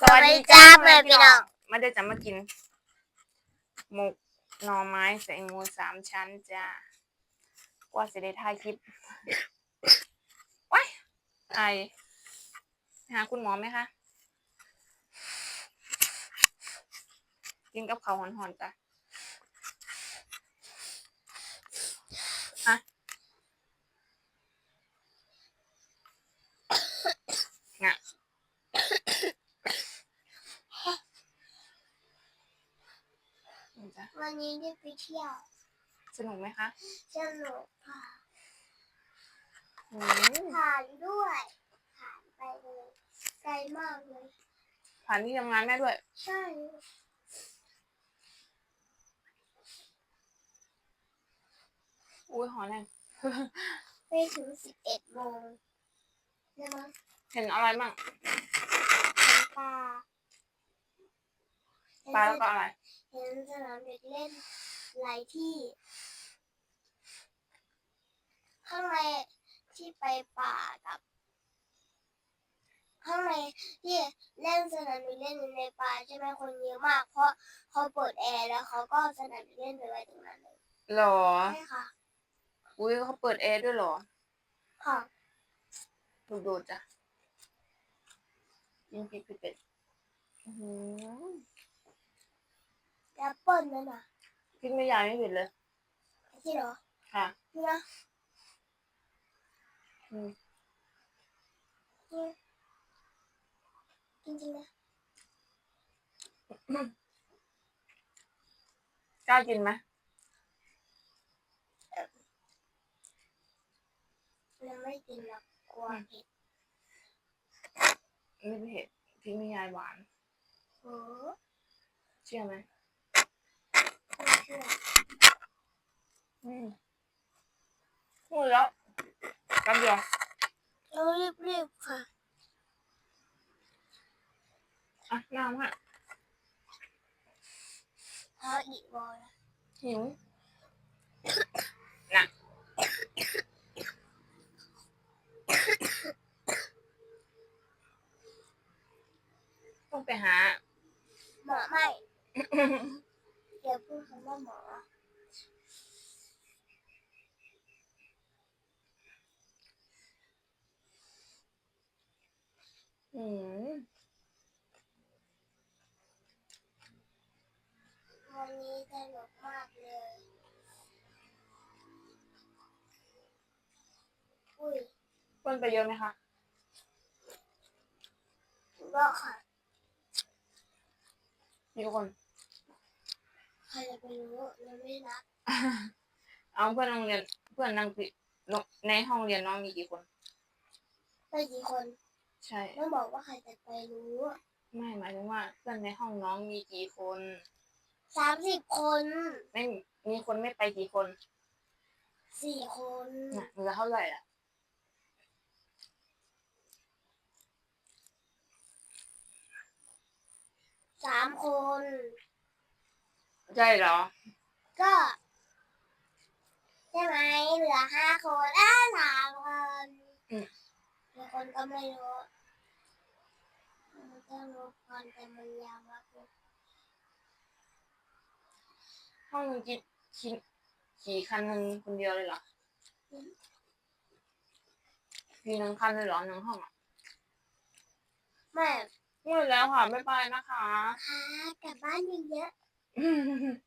สวัสดีจ้าแม่พี่น้องมาได้จะมากิน หมกหน่อไม้ใส่งูสามชั้นจ้ากว่าจะได้ถ่ายคลิปว้ายไอหาคุณหมอไหมคะ กินกับข้าวหอนๆจ้ะงะ นี่จ้ะ วันนี้ได้ไปเที่ยวสนุกไหมคะสนุกค่ะอืมผ่านด้วย ผ่านไปเลยไกลมากเลย ผ่านที่ทำงานแม่ด้วย ใช่อุ้ยหอแรงไปถึงสิบเอ็ดโมงใช่ไหมเห็นอะไรบ้างเห็นปลา ปลาแล้วก็อะไร เห็นสนามเด็กเล่นหลายที่ ข้างในที่ไปป่ากับ ข้างในที่เล่นสนามเด็กเล่นอยู่ในป่าใช่ไหมคนเยอะมาก เพราะเขาเปิดแอร์แล้วเขาก็เอาสนามเด็กเล่นไปไว้ตรงนั้นเลยหรอ ใช่ค่ะอุ้ยเขาเปิดแอร์ด้วยเหรอค่ะดูดูจ้ะยิงพริกพริกเป็ดอื้อหือ แอปเปิ้ลนั่นน่ะพริกไม่ใหญ่ไม่เผ็ดเลยที่เหรอค่ะนี่นะอืมนี่จริงๆนะกล้ากินไหมยังไม่กินหรอกกลัวเผ็ดไม่เผ็ดพริกไม่ใหญ่หวานโอ้เชื่อไหมไม่เชื่ออืม พูดแล้วแป๊บเดียวเรารีบๆค่ะอะน้ำค่ะเพราะอีกบอลนะหิวน่ะต้องไปหาหมอไม่ เดี๋ยวพูดคำว่าหมอ อืมวันนี้สนุกมากเลย อุ้ยคนไปเยอะไหมคะก็ค่ะ มีคนใครจะไปรู้เราไม่นับเอาเพื่อนโรงเรียนเพื่อนนั่งติในห้องเรียนน้องมีกี่คนไปกี่คนใช่ต้องบอกว่าใครจะไปรู้ ไม่หมายถึงว่าเพื่อนในห้องน้องมีกี่คนสามสิบคนไม่มีคนไม่ไปกี่คนสี่คนน่ะเหลือเท่าไหร่อะสามคน ใช่เหรอ ก็ใช่ไหมเหลือห้าคนอ้าสามคนอืมเหลือคนก็ไม่รู้มันต้องรู้ก่อนแต่มันยาวมากเลยห้องนึงกี่ขี่ขี่คันหนึ่งคนเดียวเลยเหรอขี่หนึ่งคันเลยเหรอหนึ่งห้องอะแม่หมดแล้วค่ะบ๊ายบายนะคะ ค่ะกลับบ้านเยอะ 嗯哼哼